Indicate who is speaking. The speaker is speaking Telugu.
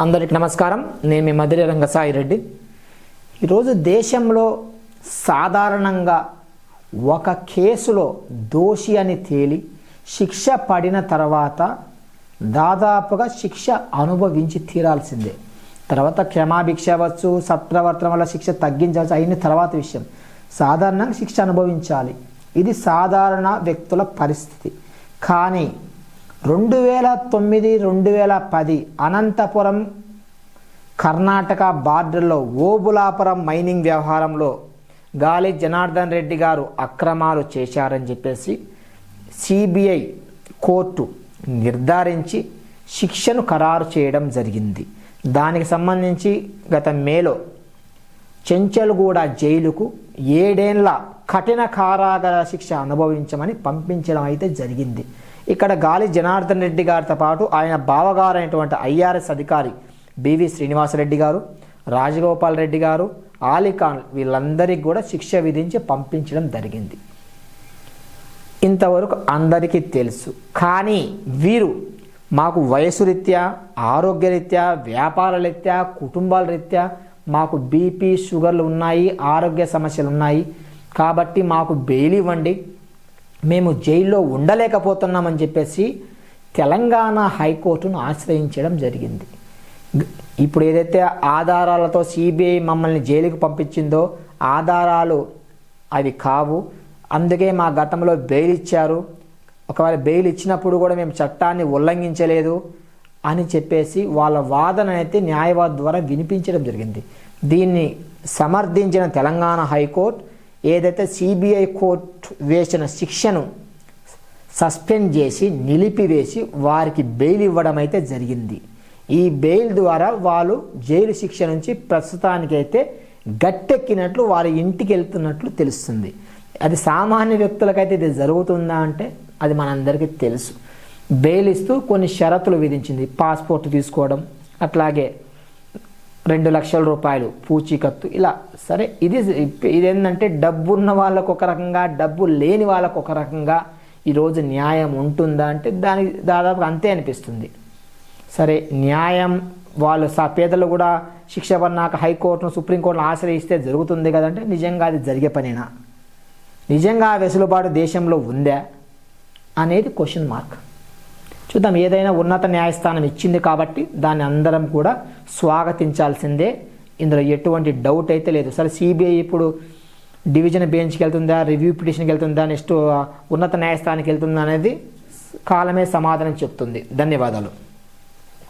Speaker 1: అందరికి నమస్కారం. నేను మీ మధుర రంగసాయి రెడ్డి. ఈరోజు దేశంలో సాధారణంగా ఒక కేసులో దోషి అని తేలి శిక్ష పడిన తర్వాత దాదాపుగా శిక్ష అనుభవించి తీరాల్సిందే. తర్వాత క్షమాభిక్ష అవ్వచ్చు సత్ప్రవర్తన వల్ల శిక్ష తగ్గించవచ్చు అయిన తర్వాత విషయం. సాధారణంగా శిక్ష అనుభవించాలి. ఇది సాధారణ వ్యక్తుల పరిస్థితి. కానీ రెండు వేల తొమ్మిది రెండు వేల పది అనంతపురం కర్ణాటక బార్డర్లో ఓబులాపురం మైనింగ్ వ్యవహారంలో గాలి జనార్దన్ రెడ్డి గారు అక్రమాలు చేశారని చెప్పేసి సిబిఐ కోర్టు నిర్ధారించి శిక్షను ఖరారు చేయడం జరిగింది. దానికి సంబంధించి గత మేలో చెంచల్గూడ జైలుకు ఏడేండ్ల కఠిన కారాగార శిక్ష అనుభవించమని పంపించడం అయితే జరిగింది. ఇక్కడ గాలి జనార్దన్ రెడ్డి గారితో పాటు ఆయన బావగారు అయినటువంటి ఐఆర్ఎస్ అధికారి బివి శ్రీనివాసరెడ్డి గారు రాజగోపాల్ రెడ్డి గారు ఆలిఖాన్ వీళ్ళందరికీ కూడా శిక్ష విధించి పంపించడం జరిగింది. ఇంతవరకు అందరికీ తెలుసు. కానీ వీరు మాకు వయసు రీత్యా ఆరోగ్య రీత్యా వ్యాపార రీత్యా కుటుంబాల రీత్యా మాకు బీపీ షుగర్లు ఉన్నాయి ఆరోగ్య సమస్యలు ఉన్నాయి. కాబట్టి మాకు బెయిల్ ఇవ్వండి. మేము జైల్లో ఉండలేకపోతున్నామని చెప్పేసి తెలంగాణ హైకోర్టును ఆశ్రయించడం జరిగింది. ఇప్పుడు ఏదైతే ఆధారాలతో సిబిఐ మమ్మల్ని జైలుకు పంపించిందో ఆధారాలు అవి కావు. అందుకే మా గతంలో బెయిల్ ఇచ్చారు. ఒకవేళ బెయిల్ ఇచ్చినప్పుడు కూడా మేము చట్టాన్ని ఉల్లంఘించలేదు అని చెప్పేసి వాళ్ళ వాదన అయితే న్యాయవాది ద్వారా వినిపించడం జరిగింది. దీన్ని సమర్థించిన తెలంగాణ హైకోర్టు ఏదైతే సిబిఐ కోర్టు వేసిన శిక్షను సస్పెండ్ చేసి నిలిపివేసి వారికి బెయిల్ ఇవ్వడం అయితే జరిగింది. ఈ బెయిల్ ద్వారా వాళ్ళు జైలు శిక్ష నుంచి ప్రస్తుతానికైతే గట్టెక్కినట్లు వారి ఇంటికి వెళ్తున్నట్లు తెలుస్తుంది. అది సామాన్య వ్యక్తులకైతే ఇది జరుగుతుందా అంటే అది మనందరికీ తెలుసు. బెయిల్ ఇస్తూ కొన్ని షరతులు విధించింది. పాస్పోర్ట్ తీసుకోవడం అట్లాగే రెండు లక్షల రూపాయలు పూచీకత్తు. ఇలా సరే ఇది ఇదేంటంటే డబ్బు ఉన్న వాళ్ళకు ఒక రకంగా డబ్బు లేని వాళ్ళకు ఒక రకంగా ఈరోజు న్యాయం ఉంటుందా అంటే దానికి దాదాపు అంతే అనిపిస్తుంది. సరే న్యాయం వాళ్ళు సా పేదలు కూడా శిక్ష పడినాక హైకోర్టును సుప్రీంకోర్టును ఆశ్రయిస్తే జరుగుతుంది కదంటే నిజంగా అది జరిగే పనేనా? నిజంగా ఆ వెసులుబాటు దేశంలో ఉందా? అనేది క్వశ్చన్ మార్క్ చూద్దాం ఏదైనా ఉన్నత న్యాయస్థానం ఇచ్చింది కాబట్టి దాన్ని అందరం కూడా స్వాగతించాల్సిందే. ఇందులో ఎటువంటి డౌట్ అయితే లేదు. సరే సిబిఐ ఇప్పుడు డివిజన్ బెంచ్కి వెళ్తుందా రివ్యూ పిటిషన్కి వెళ్తుందా నెక్స్ట్ ఉన్నత న్యాయస్థానానికి వెళ్తుందా అనేది కాలమే సమాధానం చెప్తుంది. ధన్యవాదాలు.